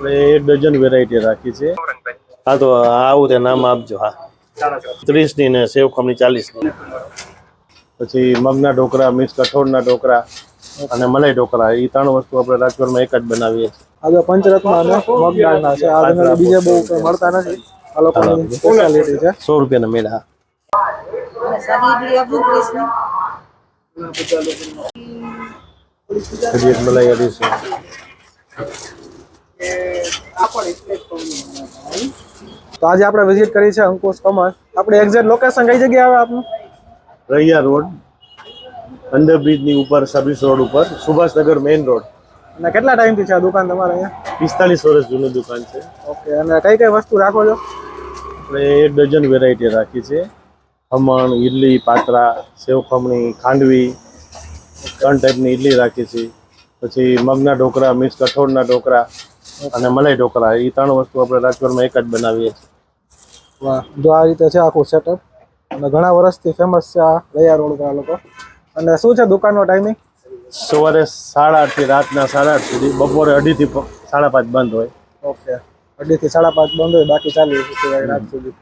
આપણે એક dozen variety રાખી છે. હા તો આવું તે નામ આપજો હા. ત્રીસની ને સેવ ખમણી ચાલીસની પછી મગના ઢોકળા મિક્સ કઠોળના ઢોકળા અને મલાઈ ઢોકળા એ ત્રણ વસ્તુ આપણે રાજકોટમાં એક જ બનાવીએ છીએ. આ બધા પંચરત્ન અને મગદાળના છે. આ બીજા બહુ મળતા નથી. આ લોકોની સ્પેશિયાલિટી છે. સો રૂપિયાના મેળા એક મલાઈ અઢીસો તો આજે આપણે વિઝિટ કરી છે અંકુશ કમલ. આપણે એક્ઝેક્ટ લોકેશન કઈ જગ્યાએ આવે આપનું? રૈયા રોડ અંડરબ્રિજની ઉપર સર્વિસ રોડ ઉપર સુભાષનગર મેઇન રોડ. અને કેટલા ટાઈમથી છે આ દુકાન તમારે અહીંયા? પિસ્તાલીસ વર્ષ જૂની દુકાન છે. ઓકે અને કઈ કઈ વસ્તુ રાખો છો? આપણે એક ડઝન વેરાયટી રાખી છે. ખમણ ઈડલી પાતરા સેવ ખમણી ખાંડવી ત્રણ ટાઈપની ઈડલી રાખી છે. પછી મગના ઢોકળા મિક્સ કઠોળના ઢોકળા અને મલાઈ ઢોકળા એ ત્રણ વસ્તુ આપણે રાજકોટમાં એક જ બનાવીએ છીએ. વાહ. જો આ રીતે છે આખું સેટઅપ અને ઘણા વર્ષથી ફેમસ છે આ રૈયા રોડ પર આ લોકો. અને શું છે દુકાનનો ટાઈમિંગ સવારે સાડા આઠથી રાતના સાડા આઠ સુધી બપોરે અઢીથી સાડા પાંચ બંધ હોય. ઓકે. અઢીથી સાડા પાંચ બંધ હોય બાકી ચાલી હોય રાત સુધી.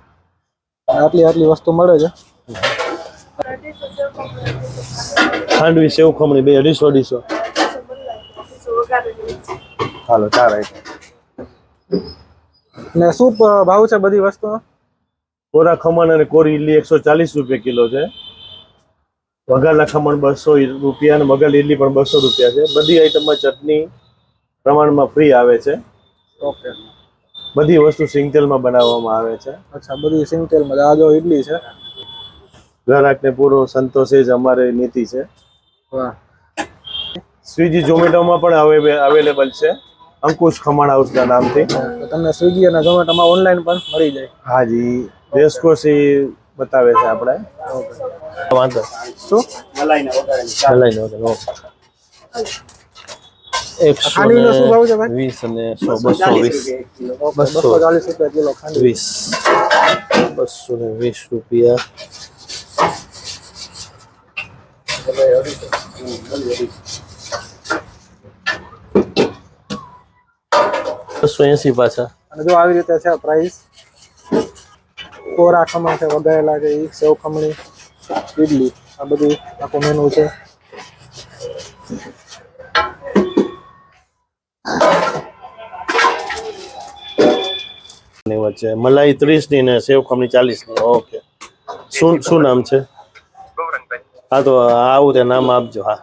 આટલી આટલી વસ્તુ મળે છે? ખાંડવી સેવ ખમણી બે અઢીસો અઢીસો. હાલો ચાર આઈટમ ને શું ભાવ છે બધી વસ્તુનો? કોરા ખમણ અને કોરી ઇડલી એકસો ચાલીસ રૂપિયા કિલો છે. વઘારના ખમણ બસો રૂપિયા અને વઘાર ઇડલી પણ બસો રૂપિયા છે. બધી આઈટમમાં ચટણી પ્રમાણમાં ફ્રી આવે છે. ઓકે. બધી વસ્તુ સિંગતેલમાં બનાવવામાં આવે છે. અચ્છા બધી સિંગતેલમાં. આ જો ઇડલી છે. ગ્રાહકને પૂરો સંતોષ જ અમારે નીતિ છે. વાહ. સ્વિગી ઝોમેટોમાં પણ અવેલેબલ છે. અંકુશ ખમણ હાઉસના નામથી. તમને સ્વિગી અને ઝોમેટોમાં ઓનલાઈન પણ મળી જાય. હાજી રેસકોર્સ એ બતાવે છે આપણે. વાંધો શું? ભાવ છે ભાઈ? વીસ અને સો બસો વીસ. બસો ચાલીસ રૂપિયા કિલો વીસ. બસો ને વીસ રૂપિયા. બસો એસી પાછા. અને જો આવી રીતે છે પ્રાઇસ કોરા ખમણ છે વગાયેલા છે સેવ ખમણી ઇડલી આ બધું આખું મેનુ છે. ની વચ્ચે મલાઈ ત્રીસની ને સેવ ખમણી ચાલીસની ઓકે. શું શું નામ છે? હા તો આવું તે નામ આપજો. હા.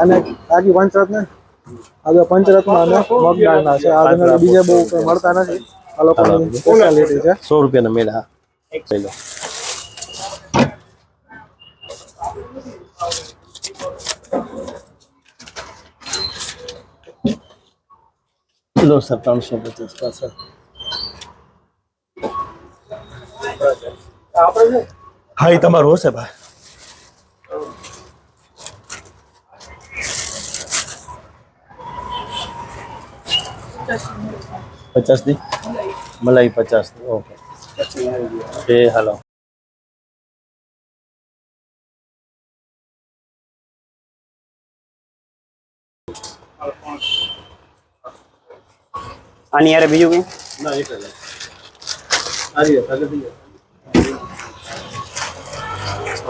અને બાકી પંચરત્ન આ પંચરત્ન અને મગદાળના છે. આ બીજા બહુ મળતા નથી. આ લોકોની સ્પેશિયાલિટી છે. સો રૂપિયાના મેળા હા લો. લો સર ત્રણસો પચાસ પાછળ. હા એ તમારું હશે ભાઈ. પચાસ દી? મલાઈ પચાસ દી ઓકે. એ હાલો. આની યારે બીજું કઈ? ના એક જ.